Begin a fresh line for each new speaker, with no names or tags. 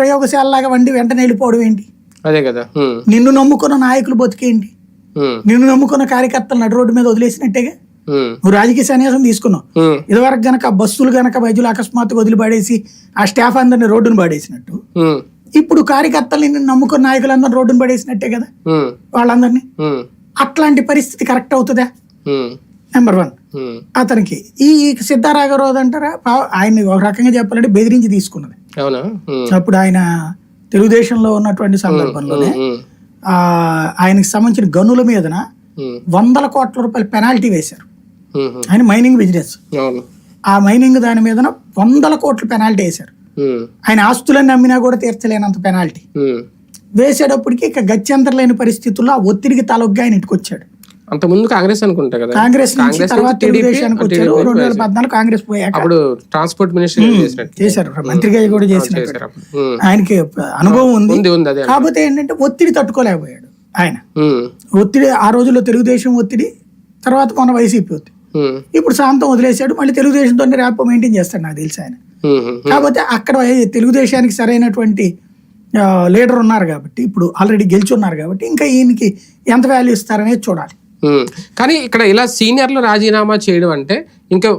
ప్రయోగశాలలాగా వండి వెంటనే వెళ్ళిపోవడం ఏంటి?
అదే కదా.
నిన్ను నమ్ముకున్న నాయకులు బతికేంటి నిన్ను నమ్ముకున్న కార్యకర్తలు నడు రోడ్డు మీద వదిలేసినట్టేగా? నువ్వు రాజకీయ సన్యాసం తీసుకున్నావు. ఇదివరకు గనక బస్సులు గనక మధ్యలో అకస్మాత్తుగా వదిలిపడేసి ఆ స్టాఫ్ అందరిని రోడ్డును పడేసినట్టు. ఇప్పుడు కార్యకర్తల్ని నిన్ను నమ్ముకున్న నాయకులందరూ రోడ్డును పడేసినట్టే కదా? వాళ్ళందరినీ? అట్లాంటి పరిస్థితి కరెక్ట్ అవుతుందా? నెంబర్ వన్ అతనికి. ఈ సిద్ధారాఘవరావు అంటారా? ఆయన్ని ఒక రకంగా చెప్పాలంటే బెదిరించి తీసుకున్నది. అప్పుడు ఆయన తెలుగుదేశంలో ఉన్నటువంటి సందర్భంలోనే ఆయనకి సంబంధించిన గనుల మీదన వందల కోట్ల రూపాయల పెనాల్టీ వేశారు. ఆయన మైనింగ్ బిజినెస్. ఆ మైనింగ్ దాని మీదన వందల కోట్ల పెనాల్టీ వేశారు. ఆయన ఆస్తులన్నీ అమ్మినా కూడా తీర్చలేనంత పెనాల్టీ. వేసేటప్పటికి ఇక గత్యంతరం లేని పరిస్థితుల్లో ఆ ఒత్తిడికి తలొగ్గా ఆయన ఇంటికి వచ్చాడు
అంత ముందు కాంగ్రెస్ అనుకుంటా కదా.
కాంగ్రెస్ తర్వాత
నుంచి TDP,
తెలుగుదేశానికి వచ్చారు.
TDP
రెండు వేల పద్నాలుగు కాంగ్రెస్ పోయాక
అప్పుడు ట్రాన్స్పోర్ట్ మినిస్టర్
చేశారు. మంత్రిగా కూడా
చేశారు.
ఆయనకి అనుభవం ఉంది. కాకపోతే ఏంటంటే ఒత్తిడి తట్టుకోలేకపోయాడు ఆయన. ఒత్తిడి ఆ రోజుల్లో తెలుగుదేశం ఒత్తిడి తర్వాత మన వైసీపీ ఒత్తిడి. ఇప్పుడు శాంతం వదిలేశాడు మళ్ళీ తెలుగుదేశంతో ర్యాప్ మెయింటైన్ చేస్తాడు నాకు తెలిసి ఆయన. కాకపోతే అక్కడ తెలుగుదేశానికి సరైనటువంటి లీడర్ ఉన్నారు కాబట్టి ఇప్పుడు ఆల్రెడీ గెలిచి ఉన్నారు కాబట్టి ఇంకా ఈయనకి ఎంత వాల్యూ ఇస్తారనేది చూడాలి.
కానీ ఇక్కడ ఇలా సీనియర్లు రాజీనామా చేయడం అంటే ఇంకా